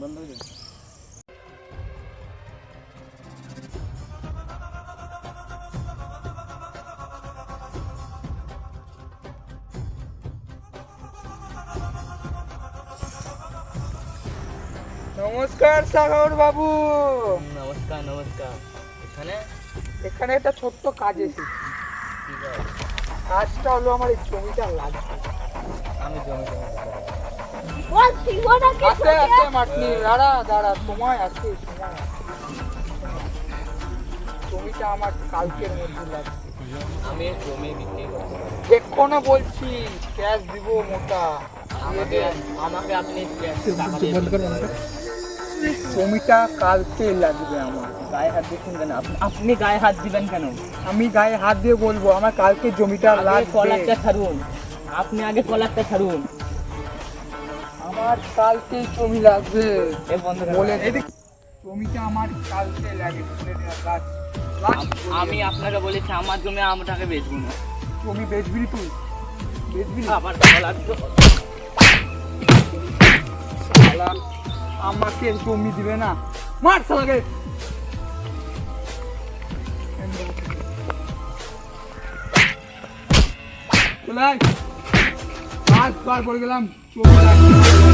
বন্ধ হয়ে যাবে। নমস্কার সাগর বাবু। নমস্কার নমস্কার। এখানে? এখানে একটা ছোট্ট কাজ এসেছি কাজটা হলো আমার এই জমিটা লাগবে। আমি জমি জমি আস্তে আস্তে মাটনি দাঁড়া দাঁড়া সময় আছে সময় আছে। জমিটা আমার কালকের মধ্যে লাগবে। আমি জমি বিক্রি করব। এক্ষণে বলছি ক্যাশ দিব মোটা। আমাকে আমাকে আপনি। জমিটা কালকে লাগবে আমার। গায়ে হাত দিচ্ছেন কেন আপনি- আপনি গায়ে হাত দিবেন কেন? আমি গায়ে হাত দিয়ে বলব আমার কালকে জমিটা আগে লাগবে। কলারটা ছাড়ুন। আপনি আগে কলারটা ছাড়ুন। আমার কালকে জমি লাগবে। বলে জমিটা আমার কালকে লাগে আম- আপনাকে বলেছি আমার জমি আমটাকে বেচবো না। জমি বেচবি তুই? বেচবি তো- আমাকে জমি দিবে না। মার শালাকে! চলে আয়। কাজ বার করে গেলাম লাগবে।